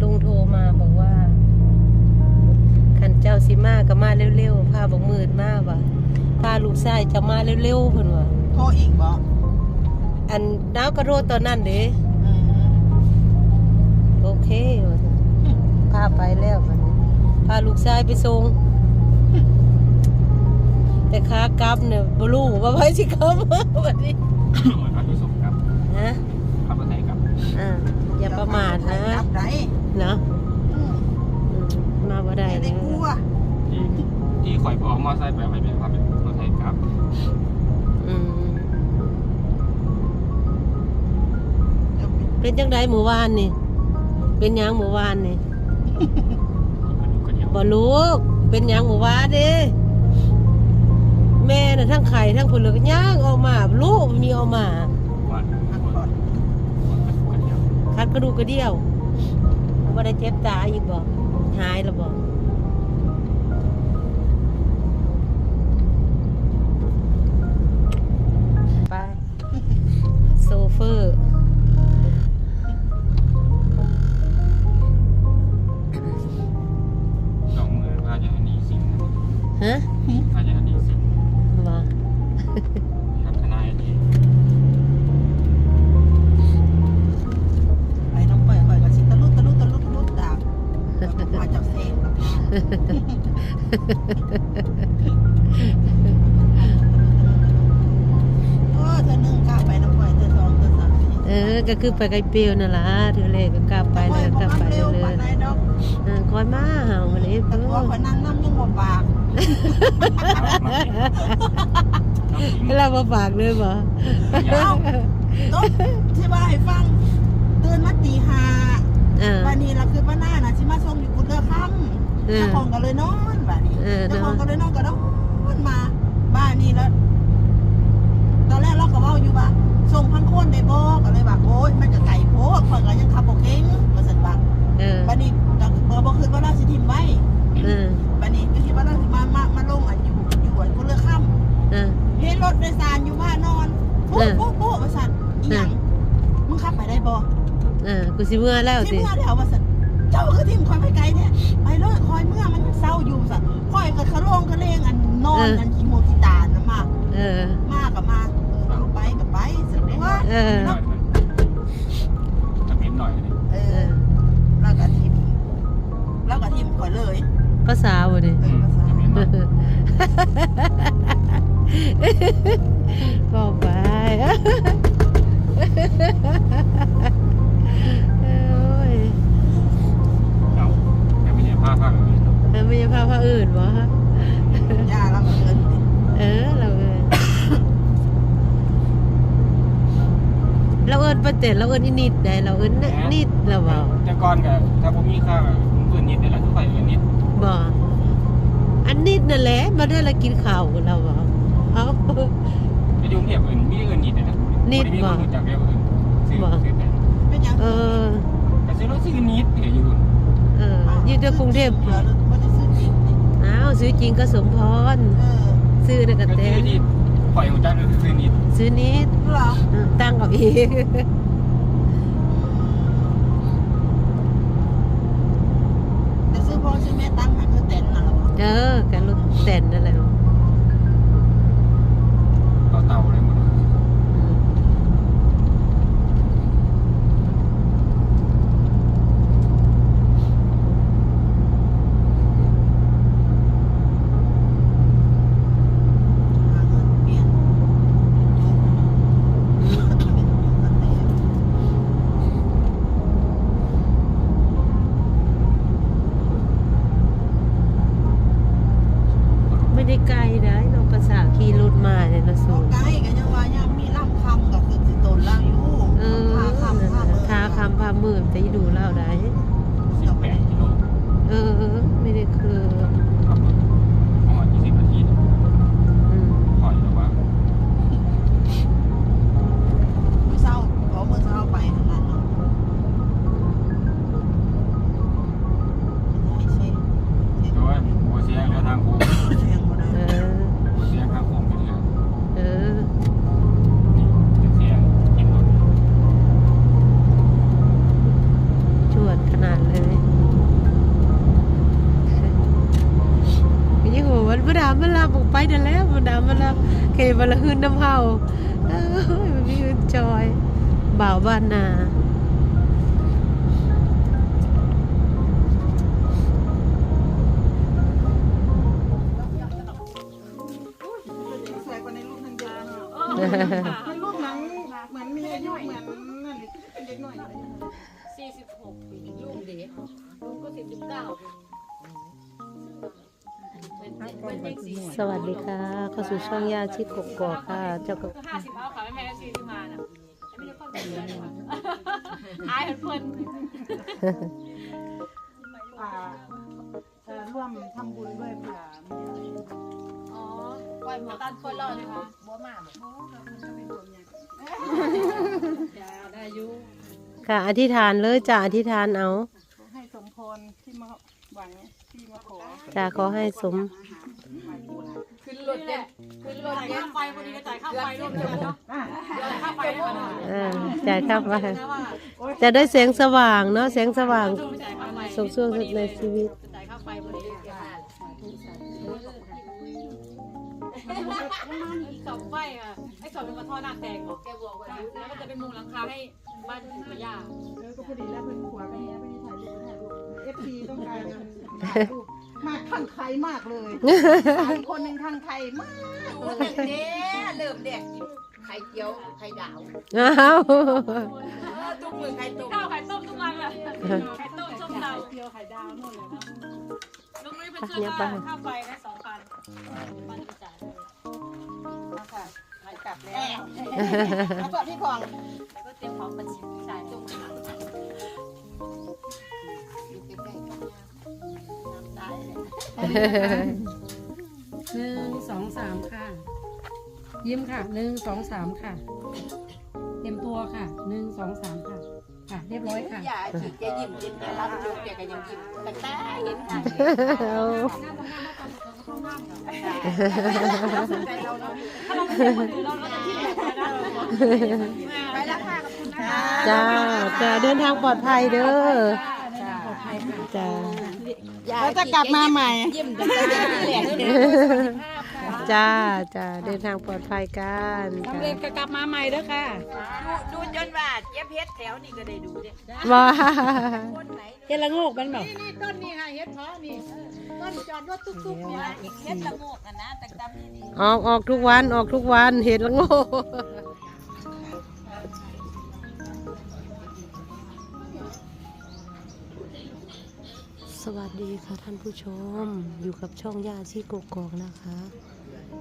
ลุงโทรมาบอกว่า ขันเจ้าสิมาก็มาเร็วๆพาบอกมืดมาว่ะพาลูกชายจะมาเร็วๆเพิ่นว่าโทรอีกบ่อันน้าวกระโดดตอนนั้นเด้อืมโอเคว่าซั่นพาไปแล้วบัดนี้พาลูกชายไปส่งแต่ขากลับเนี่ยบ่รู้ว่าไผสิกลับบัดนี้เหมือน อ่าอย่าประมาทนะรับได้เนาะอืมอืมมาบ่ได้อย่าแล้ได้วกลัวที่ที่ข่อยไปเอามอไซค์ไปไปเป็นพระประเทศครับอืมเดี๋ยวเป็นจังไดหมู่วานนี่ เป็นหยังหมู่วานนี่ก็เดียวบ่ลูกเป็นหยังหมู่วานเด้แม่น่ะทั้งไข่ทั้งผลเลยย่างออกมาลูกมีออกมา วัน พักผ่อน ก็เดียว คักกระดูกกระเดี่ยวว่าได้เจ็บตาอีกบอกหายแล้วบอกไปโซเฟอร์ ก็คือไปไกลเปรียวนั่นล่ะเธอเลยก็กลับไปเลยกลับไปเร็วเลปายนไหนดอกเออคอยมาหามาเลยแต่เพิ่ว่าคนนั่งน้ำยังบ่ปากเรามาฝากเลยบ่เอ้าต้นที่ว่าให้ฟังตื่นมาตีห้าเออวันนี้เราคือป้าหน้านะที่มาส่งอยู่กุฎเลือค่ำเออเจ้าของก็เลยนอนบ้านนี้เออเจ้าของนอนก็เลยนอนก็นอนมาบ้านนี้แล้วต อนแรกเราก็เว่าอยู่ว่าส่งพันคนได้บ่ก็เลยว่าโอ๊ยมันก็ไก่โพดข่อยก็ยังขับบ่เก่งว่าซั่นว่าเออบัดนี้ก็บ่บ่คิดว่าเราสิทิมไว้เออบัดนี้ก็คิดว่าเราสิมามามาลงอันอยู่อยู่อันกุฎเลือค่ำเออเห็นรถโดยสารอยู่บ้านนอนปุ๊เอบอปุ๊บปุ๊บว่าซั่นอีหยังมึงขับไปได้บ่เออกูสิเมื่อแล้วที่สิเมื่อแล้วว่าสันเจ้าคือทีมคอยไปไกลเนี่ยไปเลยคอยเมื่อมันยังเศร้าอยู่สันคอยกับขะโลงกระเลงอันนอนอันขี้โมขี้ตาลนะมา เออ มากับมาเออไปกับไปสันว่า เออ หน่อยจะเป็นหน่อยเลยเออแล้วก็ทีมแล้วก็ทีมคอยเลยภาษาบ่ดิเออภาษาจะเป็นหน่อยก็ไปโอ้ยเราแต่ไม่ใช่ผ้าผ้าอื่นแล้วไม่ใช่ภาพภาคอื่นวะ ย่าเราก็เดินติ เออ เราเอินเราเอิน ประเจ็ดเราเอินอีนิดได้เราเอินนิดเราเบาแต่ก่อนกับถ้าผมมีค่าปืนนิดนี่แหละทุกคนเออนิดบ่อันนิดนั่นแหละมาได้ละกินข้าวกับเราเบาเอาไปดูเทียบอื่นมีอื่นนิดเลยนะมีคนจากเรียกอื่นซื้อซื้อแต่เป็นยังเออแต่ซื้อรถซื้อนิดเดี๋ยวอยู่เอออยู่ที่กรุงเทพเหลือไม่ได้ซื้อจริงอ้าวซื้อจริงก็สมพรเออซื้อได้กับซื้เต้อนิดปล่อยของจ้างคือซื้อนิดซื้อนิดเหรออืมตั้งเอาอีก เออกันรถแต่นนั่นแหละ มันลาบอกไปเดี๋ยวแล้วมันดามันลาเคมันละหืนน้ำเผามันมีหืนจอยบ่าวบ้านนา สี่สวัสดีค่ะเข้าสู่ช่องยาชิดกกอกค่ะ เจ้าก็ก็ห้าสิบเอาค่ะแม่แม่สี่สิบมาน่ะไม่ใช่คนเป็นเพื่อนค่ะอายเพื่อนอ่าเอ่อร่วมทำบุญด้วยเผื่อมีอะไรอ๋อปล่อยหมอตันปล่อยรอดเลยค่ะบัวมาได้อยู่ค่ะ อธิษฐานเลยจ้ะอธิษฐานเอาขอให้สมพรที่มาหวังที่มาขอจ้ะขอให้สมขึ้น รถเนี่ยขึ้นรถเนี่ยไฟพอดีก็จ่ายค่าไฟรวมเดียวเนาะค่าไฟด้วยนะเออจ่ายครับว่าจะได้แสงสว่างเนาะแสงสว่างจ่ายค่าไฟส่งช่วงในชีวิตจ่ายค่าไฟพอดีสองไฟอะไอ้สองเป็นกระท่อหน้าแตกบอกแกบอกว่าแล้วก็จะเป็นมุงหลังคาให้บ้านคุณย่าเออก็พอดีแล้วเพิ่นขวาไปเนี้ยไปถ่ายรูปถ่ายรูปเอฟซีต้องการถ่ายรูป มากข้างใครมากเลยสามคนหนึ่งข้างใครมากดูแต่เนี้ยเริ่มแดกกินไข่เจียวไข่ดาวอ้าวเออทุกมือไข่ต้มข้าวไข่ต้มทุกวันเลยไข่ต้มส้มตำเดียวไข่ดาวนู่นเลยนะลุงนุ้ยเป็นชื่อว่าค่าไฟนะสองพันมันจะจ่ายมาค่ะไข่กลับแล้วแล้วก็พี่พองแล้วก็เตรียมของบัญชีจ่ายตร หนึ่งสองสามค่ะ ยิ้มค่ะหนึ่งสองสามค่ะ เต็มตัวค่ะหนึ่งสองสามค่ะ ค่ะ เรียบร้อยค่ะ อย่าฉีดแกยิ้มยิ้มแกรับยกแกก็ยังยิ้มแต่แต่เห็นค่ะเอาใจเราเนาะถ้าเราไม่เสียคนอื่นเราเราจะที่ไหนไปได้ไปแล้วค่ะขอบคุณนะคะจ้าจ้าเดินทางปลอดภัยเด้อ จ้าแล้วจะกลับมาใหม่ยิ้มแต่แต่แหลกจ้าจ้าเดินทางปลอดภัยกันสำเร็จก็กลับมาใหม่เด้อค่ะ ดูจนว่าเจี๊ยบเพชรแถวนี่ก็ได้ดูเนี่ยว้าคนไหนเฮดละโงกมันบอกนี่ต้นนี่ค่ะเฮ็ดเพาะนี่ต้นจอดรถตุ๊กๆนี่นะเฮ็ดละโงกกันนะแต่ดำนี่นี่ออกออกทุกวันออกทุกวันเห็นแล้วโง่ สวัสดีค่ะท่านผู้ชมอยู่กับช่องย่าชีกกอกนะคะ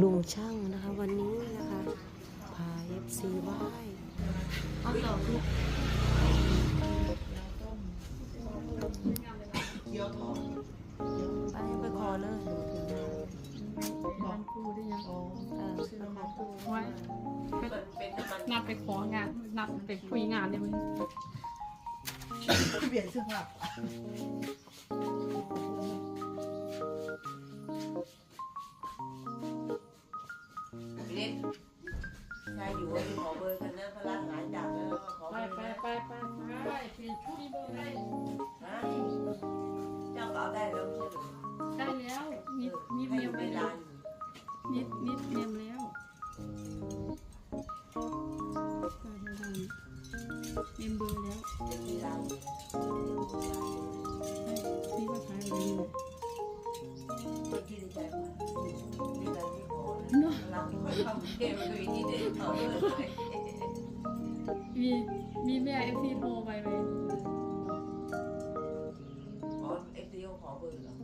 ลุงช่างนะคะวันนี้นะคะพาเอฟซีไหว้เอาต่อไปไปขอเลยมันปูได้ยังอ่าไว้นัดไปของานนัดไปคุยงานเนี่ยมึงเปลี่ยนเสื้อผ้า เล่นยายอยู่ขอเบอร์กันนะพลังหลายดับแล้วขอไปเบอร์ไปไปไปไปเปลี่ยนชุดมีเบอร์ได้นะเจ้าเก่าได้แล้วใช่ไหมได้แล้วมีมีให้เมีอยยู่ไปในแล้ร้าวนมีมีเมียแล้วเมียเบอร์แล้วมีร้านมี ว่าขายอะไรอยู่คนที่ใจมามีร้านที่ขอรับคนทำเกมคือที่เด็กเขาเลยมีมีแม่เอฟซีโทรไปไหมขอเอฟซีโอขอเบอร์เหรอ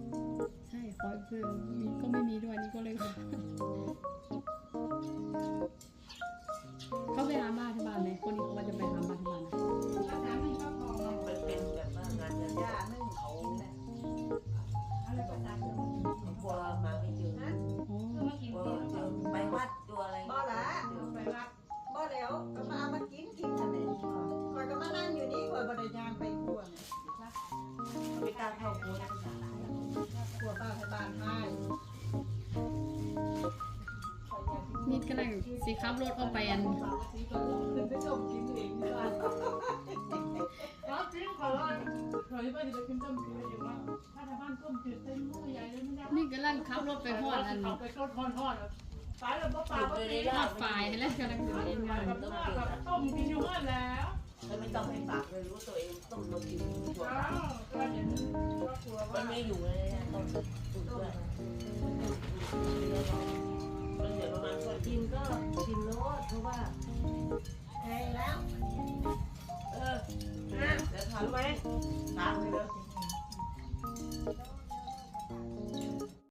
ใช่ขอเบอร์มีก็ไม่มีด้วยนี่ก็เลยขอ สิขับรถเข้าไปอันขึ้นไปชมกินเองดีกว่านี่กำลังขับรถไปหอดอันไปต้นทอนทอนไปแล้วบ่ปลาบ่ตีหอดฝ่ายให้แล้วกำลังอยู่เองงานกับต้มกินอยู่นั่นแล้วแล้วไม่ต้องให้ปากเลยรู้ตัวเองต้มรสกินตัวอ้าวก็เห็นครอบครัวมัว่านไม่อยู่เลยต้มตุ๋นด้วย มันเดี๋ยวประมาณคนกินก็กินโลดเพราะว่าแพงแล้ว เออนะเดี๋ยวทำไหมทำเลย